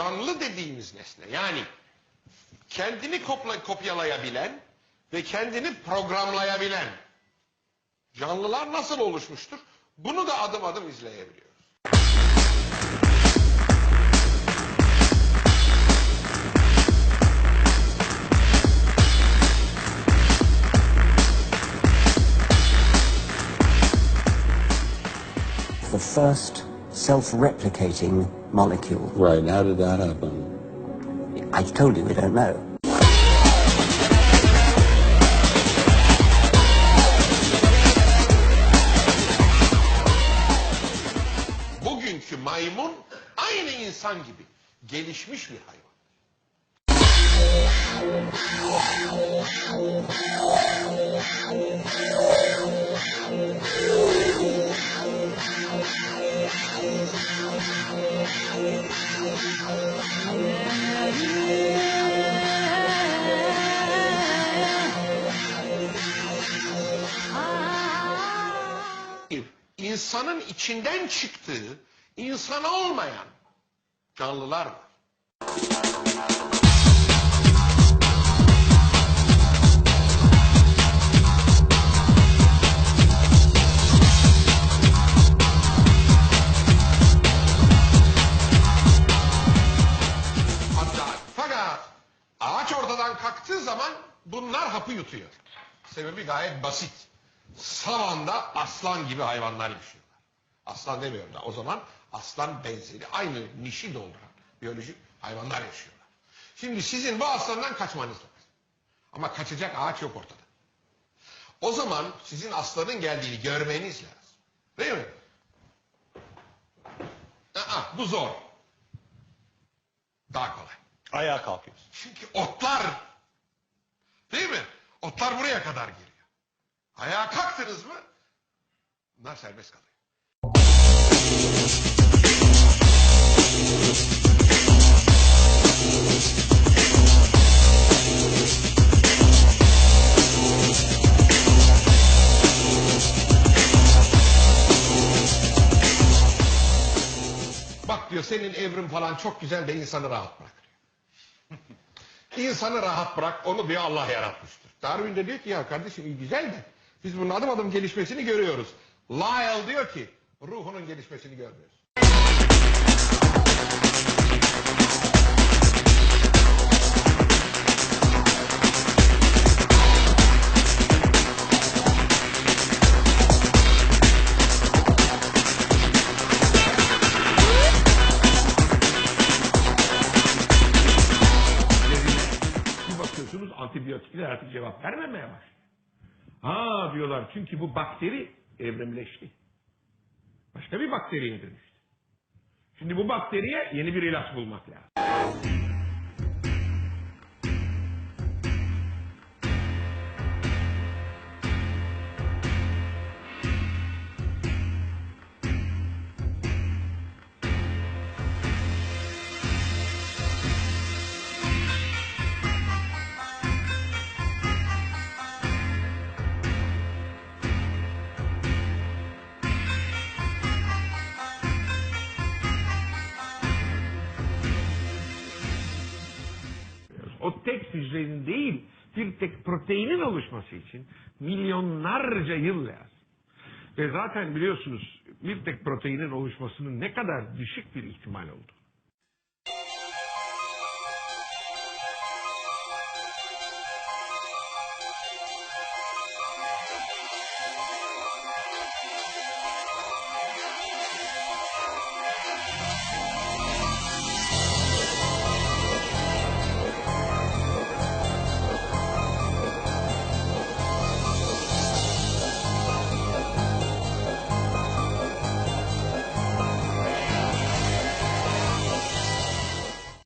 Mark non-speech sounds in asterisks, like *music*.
canlı dediğimiz nesne yani kendini kopla- kopyalayabilen ve kendini programlayabilen canlılar nasıl oluşmuştur? Bunu da adım adım izleyebiliyoruz. the first self-replicating molecule. Right. How did that happen? I told you we don't know. Bugünkü maymun aynı insan gibi gelişmiş bir hayvan. İnsanın içinden çıktığı, insan olmayan canlılar var. Zaman bunlar hapı yutuyor. Sebebi gayet basit. Savanda aslan gibi hayvanlar yaşıyorlar. Aslan demiyorum da o zaman aslan benzeri aynı nişi dolduran biyolojik hayvanlar yaşıyorlar. Şimdi sizin bu aslandan kaçmanız lazım. Ama kaçacak ağaç yok ortada. O zaman sizin aslanın geldiğini görmeniz lazım. Değil mi? Aa, bu zor. Daha kolay. Ayağa kalkıyorsun. Çünkü otlar değil mi? Otlar buraya kadar geliyor. Ayağa kalktınız mı bunlar serbest kalıyor. Bak diyor senin evrim falan çok güzel de insanı rahat bırak diyor. *laughs* İnsanı rahat bırak onu bir Allah yaratmıştır. Darwin de diyor ki ya kardeşim güzel de biz bunun adım adım gelişmesini görüyoruz. Lyle diyor ki ruhunun gelişmesini görmüyoruz. Antibiyotikler artık cevap vermemeye başlıyor. Ha diyorlar çünkü bu bakteri evrimleşti. Başka bir bakteriye dönüştü. Şimdi bu bakteriye yeni bir ilaç bulmak lazım. O tek hücrenin değil bir tek proteinin oluşması için milyonlarca yıl lazım. Ve zaten biliyorsunuz bir tek proteinin oluşmasının ne kadar düşük bir ihtimal oldu.